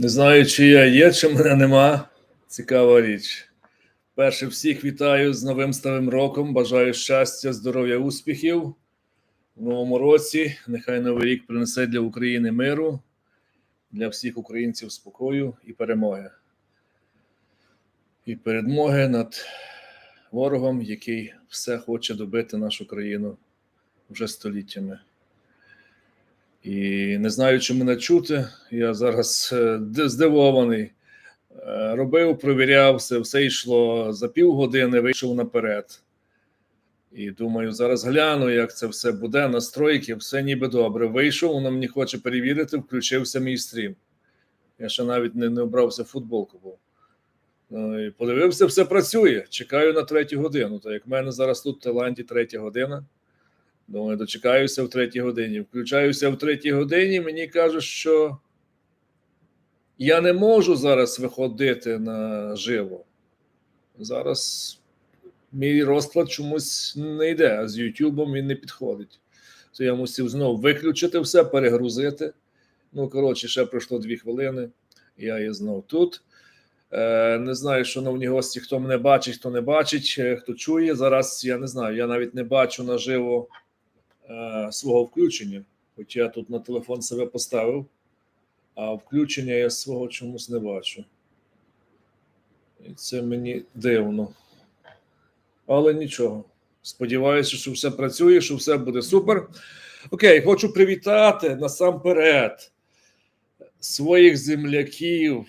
Не знаю, чи я є, чи мене нема. Цікава річ. Перше, всіх вітаю з новим старим роком. Бажаю щастя, здоров'я, успіхів в новому році. Нехай новий рік принесе для України миру, для всіх українців спокою і перемоги. І перемоги над ворогом, який все хоче добити нашу країну вже століттями. І не знаю, чи мене чути. Я зараз е, здивований. Е, Робив, провіряв, все, все йшло за півгодини, вийшов наперед. І думаю, зараз гляну, як це все буде. Настройки, все ніби добре. Вийшов, воно мені хоче перевірити, включився мій стрім. Я ще навіть не, не обрався футболку. Був. Ну, і подивився, все працює. Чекаю на третю годину. Так як в мене зараз тут в Таїланді третя година. Думаю, дочекаюся в третій годині. Включаюся в третій годині. Мені кажуть, що я не можу зараз виходити на живо. Зараз мій розклад чомусь не йде, а з Ютубом він не підходить. То я мусив знову виключити все, перегрузити. Ну, коротше, ще пройшло дві хвилини. Я є знов тут. Е, не знаю, шановні гості, хто мене бачить, хто не бачить, е, хто чує. Зараз я не знаю. Я навіть не бачу наживо свого включення. Хоча я тут на телефон себе поставив, а включення я свого чомусь не бачу. І це мені дивно. Але нічого. Сподіваюся, що все працює, що все буде супер. Окей, хочу привітати насамперед своїх земляків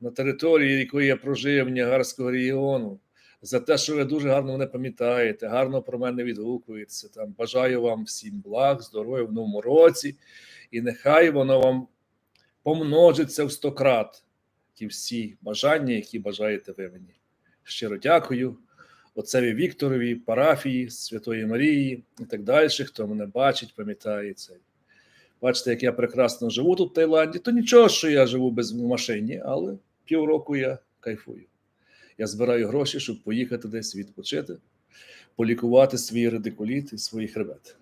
на території, якої я прожив, Ніагарського регіону, за те, що ви дуже гарно мене пам'ятаєте, гарно про мене відгукуєтеся. Там бажаю вам всім благ, здоров'я в новому році, і нехай воно вам помножиться в сто крат. Ті всі бажання, які бажаєте ви мені. Щиро дякую отцеві Вікторові, парафії Святої Марії і так далі. Хто мене бачить, пам'ятає це. Бачите, як я прекрасно живу тут в Таїланді. То нічого, що я живу без машині, але півроку я кайфую. Я збираю гроші, щоб поїхати десь відпочити, полікувати свої радикуліт і свої хребет.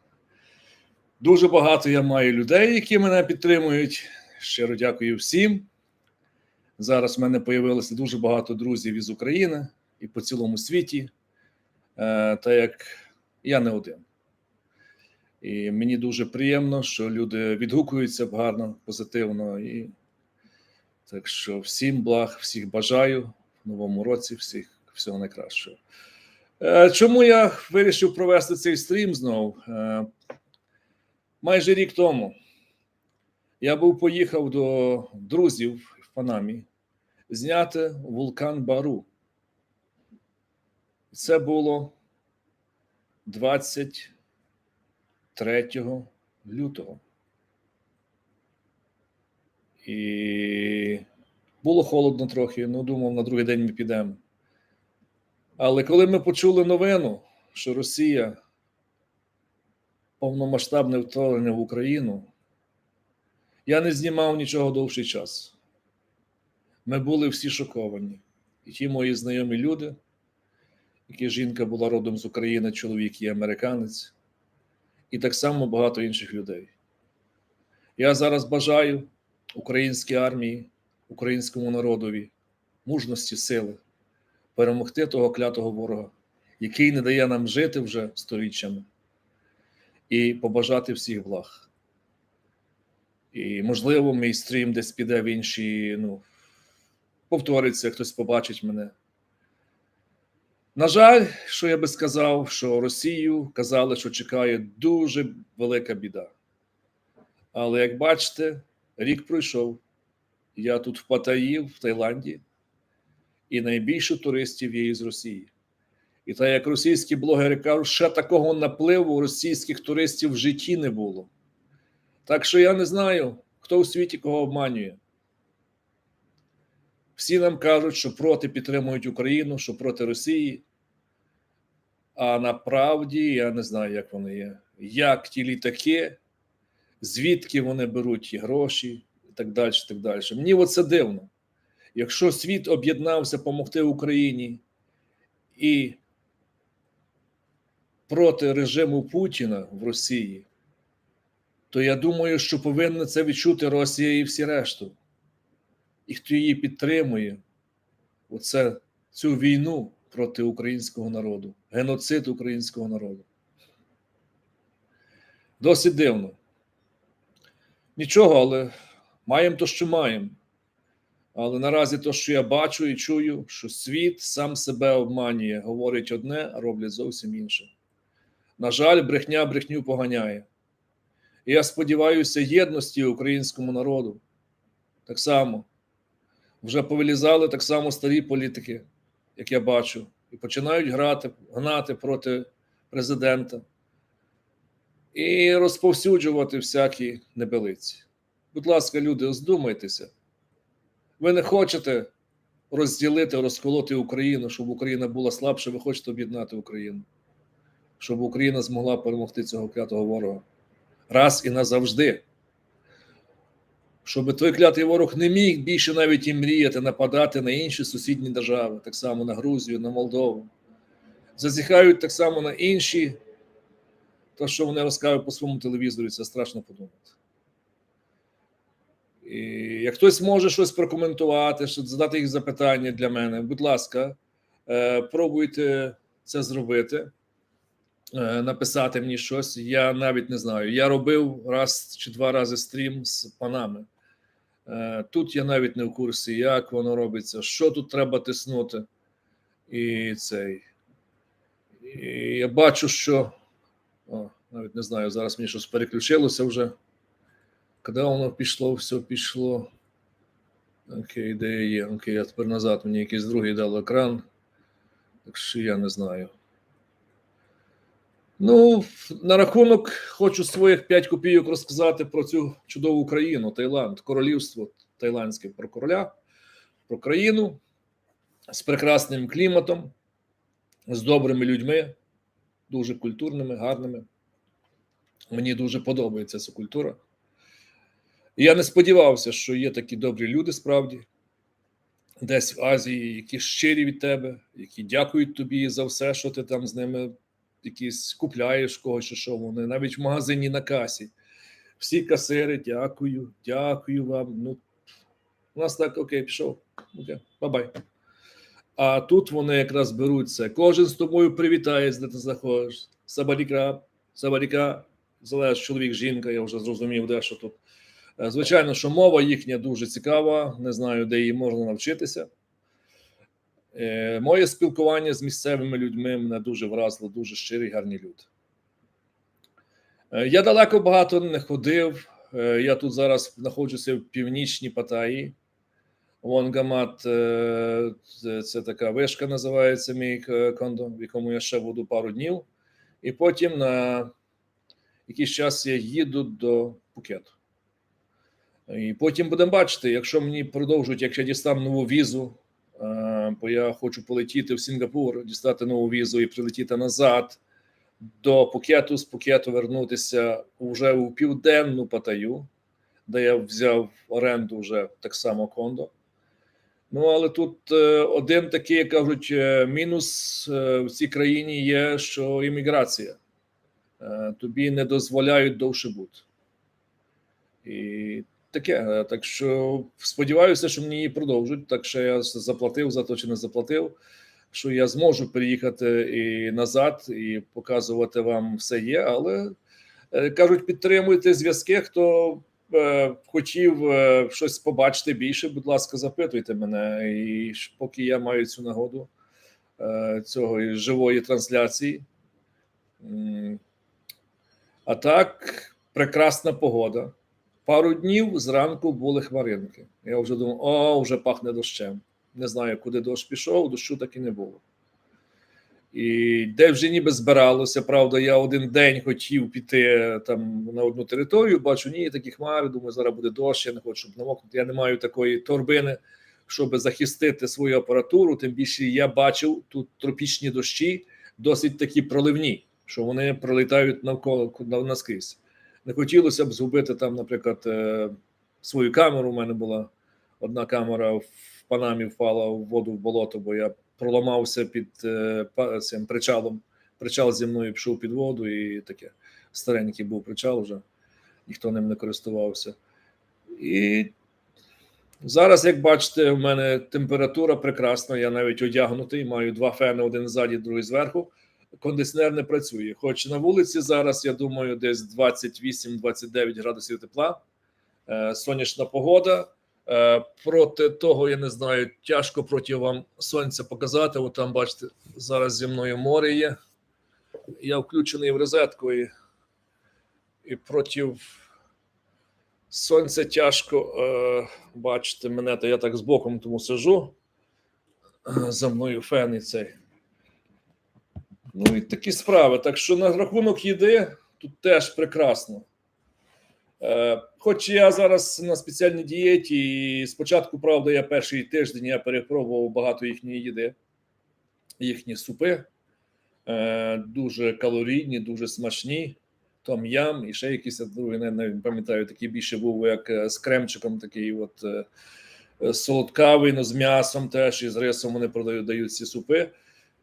Дуже багато я маю людей, які мене підтримують. Щиро дякую всім. Зараз в мене появилося дуже багато друзів із України і по цілому світі. Е, Та як я не один. І мені дуже приємно, що люди відгукуються гарно, позитивно. І так що всім благ, всіх бажаю новому році, всіх всього найкращого. Е, Чому я вирішив провести цей стрім знову? Е, Майже рік тому я був поїхав до друзів в Панамі зняти вулкан Бару. Це було 23 лютого. І було холодно трохи, ну думав, на другий день ми підемо. Але коли ми почули новину, що Росія повномасштабне вторгнення в Україну, я не знімав нічого довший час. Ми були всі шоковані. І ті мої знайомі люди, які жінка була родом з України, чоловік є американець, і так само багато інших людей. Я зараз бажаю українській армії, українському народові мужності, сили перемогти того клятого ворога, який не дає нам жити вже сторіччями, і побажати всіх благ. І, можливо, мій стрім десь піде в інші, ну, повториться, хтось побачить мене. На жаль, що я би сказав, що Росію казали, що чекає дуже велика біда. Але як бачите, рік пройшов. Я тут в Паттайі, в Таїланді, і найбільше туристів є із Росії. І так як російські блогери кажуть, ще такого напливу російських туристів в житті не було. Так що я не знаю, хто у світі кого обманює. Всі нам кажуть, що проти підтримують Україну, що проти Росії. А направді я не знаю, як вони є. Як ті літаки, звідки вони беруть ті гроші, так далі. так далі. Мені оце дивно. Якщо світ об'єднався допомогти Україні і проти режиму Путіна в Росії, то я думаю, що повинна це відчути Росія і всі решту. І хто її підтримує, оце цю війну проти українського народу, геноцид українського народу. Досить дивно. Нічого, але маємо то, що маємо. Але наразі то, що я бачу і чую, що світ сам себе обманює, говорить одне, а роблять зовсім інше. На жаль, брехня брехню поганяє. І я сподіваюся єдності українському народу. Так само. Вже повилізали так само старі політики, як я бачу, і починають грати, гнати проти президента і розповсюджувати всякі небелиці. Будь ласка, люди, здумайтеся. Ви не хочете розділити, розколоти Україну, щоб Україна була слабша, ви хочете об'єднати Україну, щоб Україна змогла перемогти цього клятого ворога раз і назавжди. Щоб той клятий ворог не міг більше навіть і мріяти нападати на інші сусідні держави, так само на Грузію, на Молдову. Зазіхають так само на інші, то, що вони розказують по своєму телевізорі, це страшно подумати. І як хтось може щось прокоментувати, задати їх запитання для мене, будь ласка, е, пробуйте це зробити, е, написати мені щось. Я навіть не знаю. Я робив раз чи два рази стрім з панами. Е, Тут я навіть не в курсі, як воно робиться, що тут треба тиснути. І цей. І я бачу, що. О, навіть не знаю, зараз мені щось переключилося вже. Коли воно пішло, все пішло. Окей, де є? Окей, я тепер назад мені якийсь другий дав екран. Так що я не знаю. Ну, на рахунок хочу своїх 5 копійок розказати про цю чудову країну, Таїланд, королівство тайландське про короля, про країну з прекрасним кліматом, з добрими людьми, дуже культурними, гарними. Мені дуже подобається ця культура. Я не сподівався, що є такі добрі люди справді, десь в Азії, які щирі від тебе, які дякують тобі за все, що ти там з ними якісь купляєш когось, чи що вони, навіть в магазині на касі. Всі касири, дякую, дякую вам. Ну, у нас так, окей, пішов. Окей, бабай. А тут вони якраз беруть це. Кожен з тобою привітається, де ти заходиш. Сабаріка, сабаріка, залежить чоловік, жінка, я вже зрозумів, де що тут. Е, Звичайно, що мова їхня дуже цікава, не знаю, де її можна навчитися. Е, Моє спілкування з місцевими людьми мене дуже вразило, дуже щирі, гарні люди. Е, Я далеко багато не ходив. Я тут зараз знаходжуся в північній Паттайі. Вонгамат це, така вишка, називається мій кондо, в якому я ще буду пару днів. І потім на якийсь час я їду до Пукету. І потім будемо бачити, якщо мені продовжують, якщо я дістану нову візу, е, бо я хочу полетіти в Сінгапур, дістати нову візу і прилетіти назад до Пукету, з Пукету вернутися вже у південну Паттайю, де я взяв оренду вже так само кондо. Ну, але тут е, один такий, як кажуть, е, мінус в цій країні є, що імміграція. Тобі не дозволяють довше бути. І таке. Е, Так що сподіваюся, що мені її продовжать. Так що я заплатив за то чи не заплатив, що я зможу приїхати і назад, і показувати вам все є. Але е, кажуть, підтримуйте зв'язки. Хто е, хотів е, щось побачити більше, будь ласка, запитуйте мене. І поки я маю цю нагоду е, цього живої трансляції. А так, прекрасна погода. Пару днів зранку були хмаринки. Я вже думав, о, вже пахне дощем. Не знаю, куди дощ пішов, дощу так і не було. І де вже ніби збиралося, правда, я один день хотів піти там на одну територію, бачу, ні, такі хмари, думаю, зараз буде дощ, я не хочу, щоб намокнути. Я не маю такої торбини, щоб захистити свою апаратуру. Тим більше я бачив тут тропічні дощі, досить такі проливні, що вони пролітають навколо на- наскрізь. Не хотілося б згубити там, наприклад, е, свою камеру. У мене була одна камера в Панамі впала в воду в болото, бо я проламався під е, цим причалом. Причал зі мною пішов під воду, і таке старенький був причал вже. ніхто ним не користувався. І зараз, як бачите, в мене температура прекрасна. Я навіть одягнутий, маю два фени, один ззаді, другий зверху. Кондиціонер не працює. Хоч на вулиці зараз, я думаю, десь 28-29 градусів тепла, Е, сонячна погода. Е, Проти того, я не знаю, тяжко проти вам сонця показати. От там, бачите, зараз зі мною море є. Я включений в розетку і, і проти сонця тяжко е, бачити мене, то я так з боком тому сижу. Е, За мною фен і цей. Ну і такі справи. Так що на рахунок їди тут теж прекрасно. Е, Хоч я зараз на спеціальній дієті, і спочатку, правда, я перший тиждень я перепробував багато їхньої їди, їхні супи. Е, Дуже калорійні, дуже смачні. Том ям і ще якісь другий, не, не пам'ятаю, такий більше був, як е, з кремчиком, такий от е, е, солодкавий, ну з м'ясом теж і з рисом вони продають дають ці супи.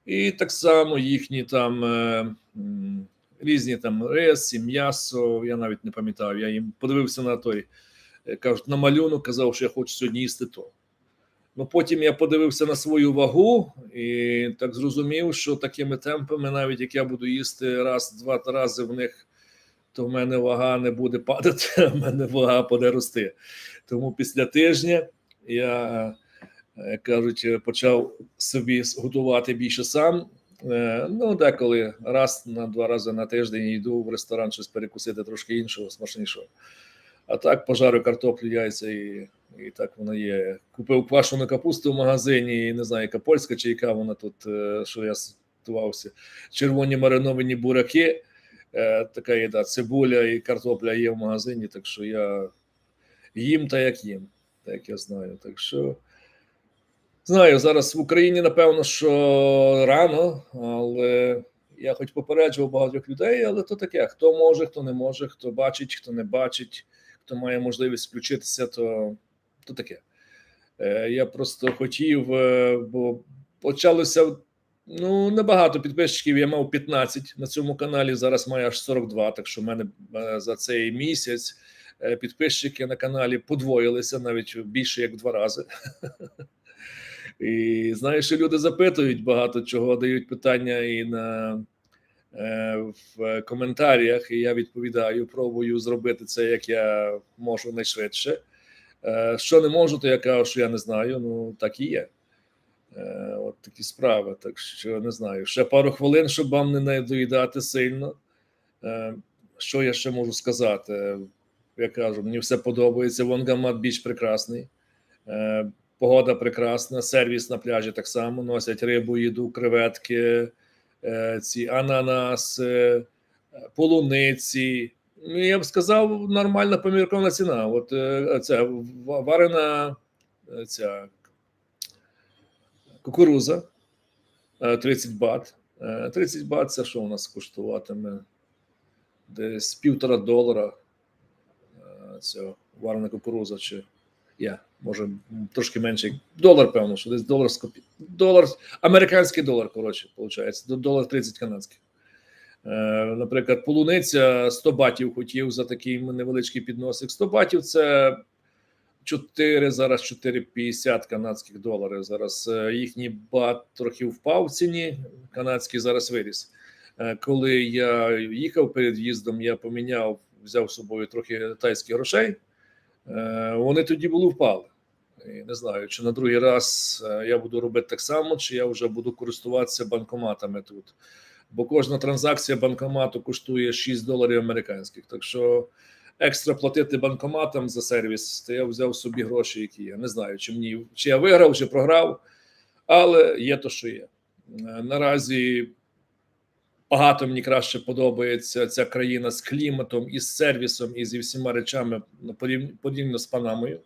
І так само їхні там е, різні там рис м'ясо. Я навіть не пам'ятаю. Я їм подивився на той, е, кажуть, на малюнок, казав, що я хочу сьогодні їсти то. Ну потім я подивився на свою вагу і так зрозумів, що такими темпами, навіть як я буду їсти раз-два рази в них, то в мене вага не буде падати, а в мене вага буде рости. Тому після тижня я, кажуть, почав собі готувати більше сам. Е, Ну, деколи раз на два рази на тиждень йду в ресторан щось перекусити трошки іншого, смачнішого. А так пожарю картоплю, яйця і, і так воно є. Купив квашену капусту в магазині, і не знаю, яка польська чи яка вона тут, е, що я готувався. Червоні мариновані бураки, е, така їда, цибуля і картопля є в магазині, так що я їм та як їм, так я знаю. Так що знаю, зараз в Україні, напевно, що рано, але я хоч попереджував багатьох людей, але то таке: хто може, хто не може, хто бачить, хто не бачить, хто має можливість включитися, то, то таке. Е, Я просто хотів, е, бо почалося ну небагато підписчиків. Я мав 15 на цьому каналі. Зараз маю аж 42, Так що в мене е, за цей місяць підписчики на каналі подвоїлися навіть більше як в два рази. І знаєш, що люди запитують багато чого, дають питання і на е, в коментарях, і я відповідаю, пробую зробити це як я можу найшвидше. Е, що не можу, то я кажу, що я не знаю. Ну так і є. Е, от такі справи. Так що не знаю. Ще пару хвилин, щоб вам не надоїдати сильно. Е, що я ще можу сказати? Я кажу, мені все подобається. Вонгамат більш прекрасний. Е, Погода прекрасна, сервіс на пляжі так само носять рибу, їду, креветки, е, ці ананаси, е, полуниці. Ну, я б сказав, нормальна поміркована ціна. От е, це варена ця кукуруза е, 30 бат. Е, 30 бат це що у нас коштуватиме? Десь півтора долара. Це варена кукуруза чи я, може, трошки менше. Долар, певно, що десь долар з копі... Долар, американський долар, коротше, виходить, долар 30 канадських. Е, наприклад, полуниця 100 батів хотів за такий невеличкий підносик. 100 батів це 4, зараз 4,50 канадських доларів. Зараз е, їхній бат трохи впав в ціні, канадський зараз виріс. Е, коли я їхав перед в'їздом, я поміняв, взяв з собою трохи тайських грошей. Вони тоді були впали. І не знаю, чи на другий раз е, я буду робити так само, чи я вже буду користуватися банкоматами тут. Бо кожна транзакція банкомату коштує 6 доларів американських. Так що екстра платити банкоматам за сервіс, то я взяв собі гроші, які є. Не знаю, чи мені чи я виграв, чи програв, але є то, що є. Е, Наразі багато мені краще подобається ця країна з кліматом, і з сервісом, і зі всіма речами ну, порів- порівняно з Панамою.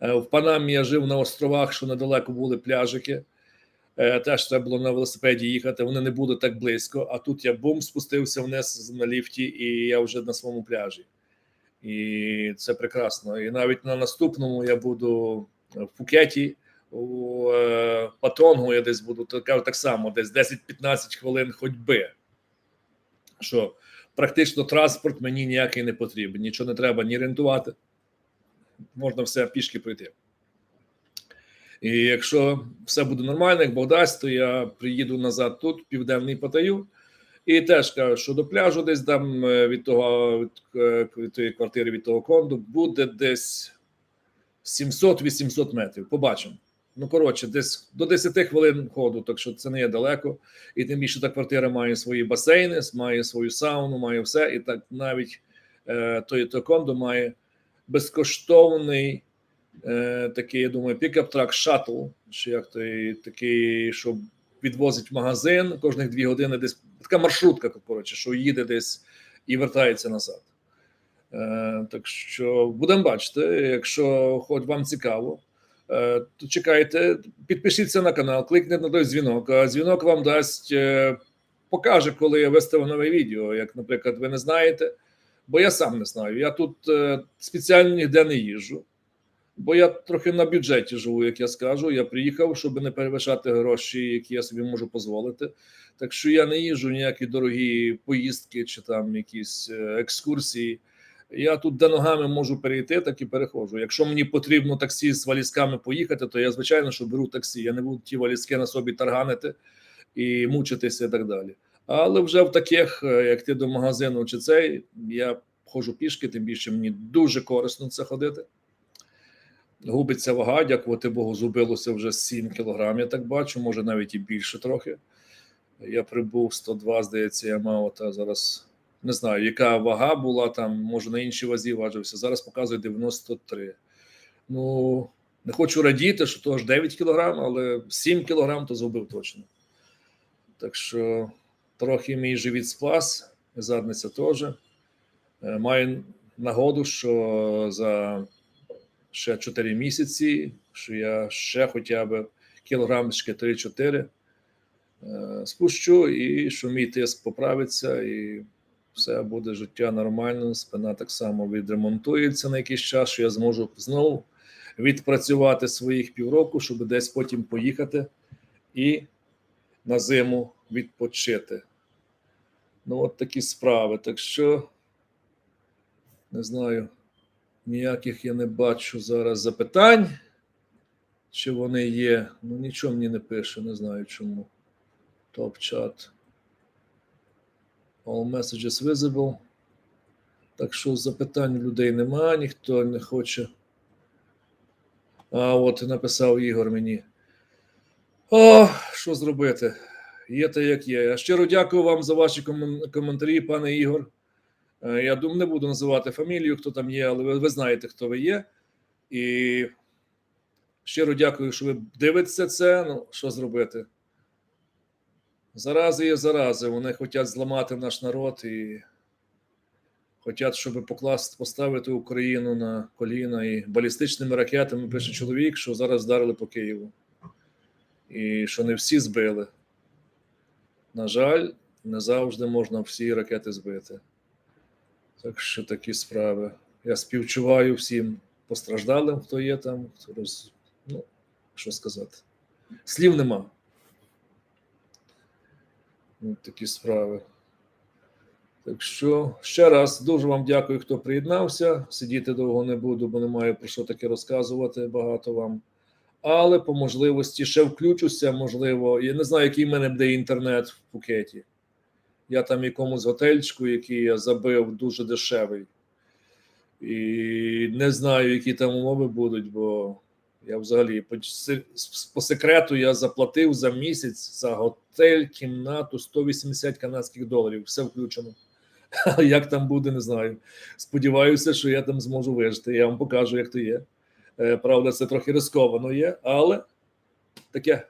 Е, В Панамі я жив на островах, що недалеко були пляжики. Е, Теж треба було на велосипеді їхати. Вони не були так близько. А тут я бум спустився вниз на ліфті, і я вже на своєму пляжі. І це прекрасно. І навіть на наступному я буду в Пукеті, у е, Патонгу я десь буду так, само, десь 10-15 хвилин ходьби. Що практично транспорт мені ніякий не потрібен. Нічого не треба ні рентувати. Можна все пішки пройти. І якщо все буде нормально, як Бог дасть, то я приїду назад тут, південний Паттайю, і теж кажу, що до пляжу десь там е, від того від, е, від тої квартири, від того конду, буде десь 700-800 метрів. Побачимо. Ну, коротше, десь до 10 хвилин ходу, так що це не є далеко. І тим більше та квартира має свої басейни, має свою сауну, має все. І так навіть е, той, той кондо має безкоштовний е, такий, я думаю, пікап трак шаттл, чи як той такий, що відвозить в магазин кожних дві години, десь така маршрутка, коротше, що їде десь і вертається назад. Е, так що будемо бачити, якщо хоч вам цікаво. Е, то чекайте, підпишіться на канал, кликніть на той дзвінок. А дзвінок вам дасть, е, покаже, коли я виставив нове відео. Як, наприклад, ви не знаєте, бо я сам не знаю. Я тут е, спеціально ніде не їжджу, бо я трохи на бюджеті живу, як я скажу. Я приїхав, щоб не перевишати гроші, які я собі можу дозволити. Так що я не їжджу ніякі дорогі поїздки чи там якісь е, екскурсії. Я тут де ногами можу перейти, так і переходжу. Якщо мені потрібно таксі з валізками поїхати, то я звичайно що беру таксі. Я не буду ті валізки на собі тарганити і мучитися і так далі. Але вже в таких, е, як ти до магазину чи цей, я ходжу пішки, тим більше мені дуже корисно це ходити. Губиться вага, дякувати Богу, зубилося вже 7 кілограм, я так бачу, може навіть і більше трохи. Я прибув 102, здається, я мав, та зараз не знаю, яка вага була там, може на іншій вазі важився. Зараз показує 93. Ну, не хочу радіти, що того ж 9 кілограм, але 7 кілограм то згубив точно. Так що трохи мій живіт спас, задниця теж. Е, Маю нагоду, що за ще 4 місяці, що я ще хоча б кілограмчики 3-4 е, спущу, і що мій тиск поправиться, і все буде життя нормально. Спина так само відремонтується на якийсь час, що я зможу знову відпрацювати своїх півроку, щоб десь потім поїхати і на зиму відпочити. Ну, от такі справи. Так що, не знаю, ніяких я не бачу зараз запитань. Чи вони є? Ну, нічого мені не пише, не знаю чому. Топ-чат. All messages visible. Так що запитань людей немає, ніхто не хоче. А от написав Ігор мені. О, що зробити? Є те, як є. Я щиро дякую вам за ваші коментарі, пане Ігор. Е, Я думаю, не буду називати фамілію, хто там є, але ви, ви знаєте, хто ви є. І щиро дякую, що ви дивитеся це. Ну, що зробити? Зарази є зарази. Вони хочуть зламати наш народ і хочуть, щоб покласти, поставити Україну на коліна і балістичними ракетами пише чоловік, що зараз вдарили по Києву. І що не всі збили. На жаль, не завжди можна всі ракети збити. Так що такі справи. Я співчуваю всім постраждалим, хто є там, хто роз... ну, що сказати. Слів нема. Ну, такі справи. Так що ще раз дуже вам дякую, хто приєднався. Сидіти довго не буду, бо немає про що таке розказувати багато вам. Але по можливості ще включуся, можливо. Я не знаю, який в мене буде інтернет в Пукеті. Я там якомусь готельчику, який я забив, дуже дешевий. І не знаю, які там умови будуть, бо я взагалі по, по секрету я заплатив за місяць за готель, кімнату 180 канадських доларів. Все включено. Як там буде, не знаю. Сподіваюся, що я там зможу вижити. Я вам покажу, як то є. Е, Правда, це трохи рисковано є, але таке.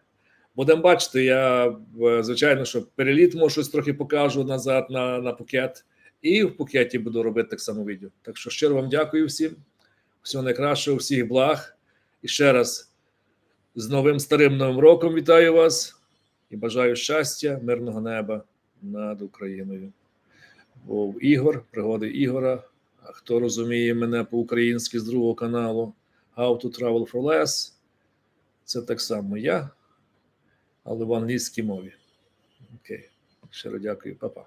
Будемо бачити. Я е, звичайно, що переліт може щось трохи покажу назад на, на пакет, і в пакеті буду робити так само відео. Так що щиро вам дякую всім. Всього найкращого, всіх благ. І ще раз з новим старим новим роком вітаю вас і бажаю щастя, мирного неба над Україною. Був Ігор, пригоди Ігора. А хто розуміє мене по-українськи з другого каналу How to Travel for Less, це так само я, але в англійській мові. Окей. Щиро дякую, Па-па.